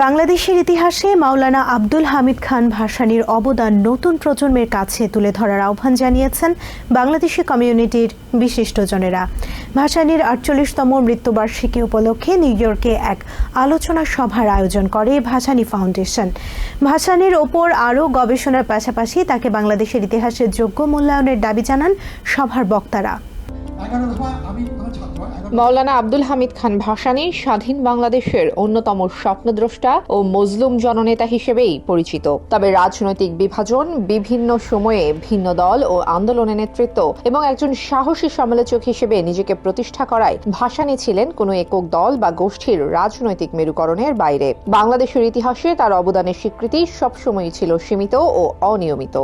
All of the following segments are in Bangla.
বাংলাদেশের ইতিহাসে মাওলানা আব্দুল হামিদ খান ভাসানীর অবদান নতুন প্রজন্মের কাছে তুলে ধরার আহ্বান জানিয়েছেন বাংলাদেশি কমিউনিটির বিশিষ্টজনেরা ভাসানীর আটচল্লিশতম মৃত্যুবার্ষিকী উপলক্ষে নিউ ইয়র্কে এক আলোচনা সভার আয়োজন করে ভাসানী ফাউন্ডেশন। ভাসানীর ওপর আরও গবেষণার পাশাপাশি তাকে বাংলাদেশের ইতিহাসের যোগ্য মূল্যায়নের দাবি জানান সভার বক্তারা। মাওলানা আব্দুল হামিদ খান ভাসানী স্বাধীন বাংলাদেশের অন্যতম স্বপ্নদ্রষ্টা ও মজলুম জননেতা হিসেবেই পরিচিত। তবে রাজনৈতিক বিভাজন বিভিন্ন সময়ে ভিন্ন দল ও আন্দোলনের নেতৃত্ব এবং একজন সাহসী সমালোচক হিসেবে নিজেকে প্রতিষ্ঠা করায় ভাসানী ছিলেন কোনো একক দল বা গোষ্ঠীর রাজনৈতিক মেরুকরণের বাইরে। বাংলাদেশের ইতিহাসে তার অবদানের স্বীকৃতি সবসময়ই ছিল সীমিত ও অনিয়মিত।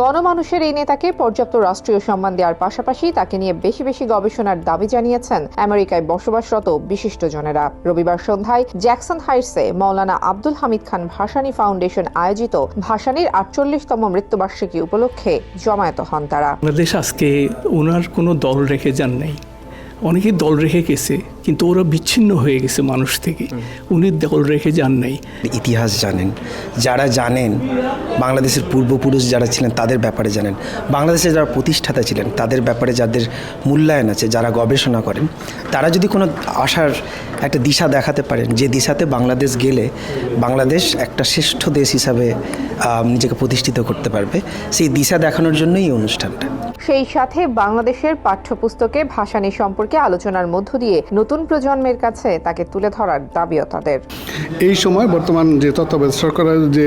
গণমানুষের এই নেতাকে পর্যাপ্ত রাষ্ট্রীয় সম্মান দেওয়ার পাশাপাশি তাকে নিয়ে বেশি বেশি গবেষণার দাবি জানিয়েছেন আমেরিকায় বসবাসরত বিশিষ্টজনেরা রবিবার সন্ধ্যায় জ্যাকসন হাইটসে মৌলানা আব্দুল হামিদ খান ভাসানী ফাউন্ডেশন আয়োজিত ভাসানীর আটচল্লিশতম মৃত্যুবার্ষিকী উপলক্ষে জমায়েত হন তারা। বাংলাদেশ আজকে ওনার কোনো দল রেখে যান নাই। অনেকেই দল রেখে গেছে। কিন্তু ওরা বিচ্ছিন্ন হয়ে গেছে মানুষ থেকে। উনি দখল রেখে যান নাই। ইতিহাস জানেন। যারা জানেন বাংলাদেশের পূর্বপুরুষ যারা ছিলেন তাদের ব্যাপারে জানেন। বাংলাদেশে যারা প্রতিষ্ঠাতা ছিলেন তাদের ব্যাপারে যাদের মূল্যায়ন আছে যারা গবেষণা করেন তারা যদি কোনো আশার একটা দিশা দেখাতে পারেন যে দিশাতে বাংলাদেশ গেলে বাংলাদেশ একটা শ্রেষ্ঠ দেশ হিসাবে নিজেকে প্রতিষ্ঠিত করতে পারবে সেই দিশা দেখানোর জন্যই এই অনুষ্ঠানটা। সেই সাথে বাংলাদেশের পাঠ্যপুস্তকে ভাসানী সম্পর্কে আলোচনার মধ্য দিয়ে নতুন প্রজন্মের কাছে তাকে তুলে ধরার দাবিও তাদের। এই সময় বর্তমান যে তত্ত্বাবধায়ক সরকারের যে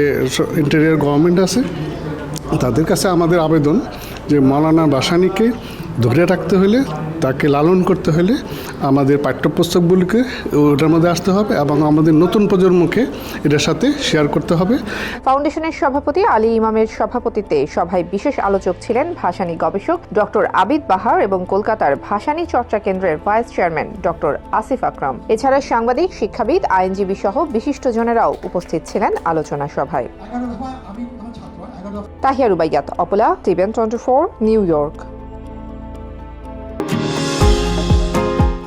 ইন্টেরিয়ার গভর্নমেন্ট আছে, তাদের কাছে আমাদের আবেদন যে মৌলানা বাসানিকে ধরে রাখতে হলে, তাকে লালন করতে হলে আমাদের পাঠ্যপুস্তকগুলিকে ওটার মধ্যে আসতে হবে এবং আমাদের নতুন প্রজন্মকে এটার সাথে শেয়ার করতে হবে। ফাউন্ডেশনের সভাপতি আলী ইমামের সভাপতিত্বে সভায় বিশেষ আলোচক ছিলেন ভাসানী গবেষক ডক্টর আবিদ বাহার এবং কলকাতার ভাসানী চর্চা কেন্দ্রের vice chairman doctor Asif Akram. এছাড়া সাংবাদিক, শিক্ষাবিদ, আইনজীবী সহ বিশিষ্টজনেরাও উপস্থিত ছিলেন আলোচনা সভায়। এগারো দফা আমি আমার ছাত্র এগারো দফা তাহিয়া রুবাইয়াত, অপলা টিভেন twenty four, New York.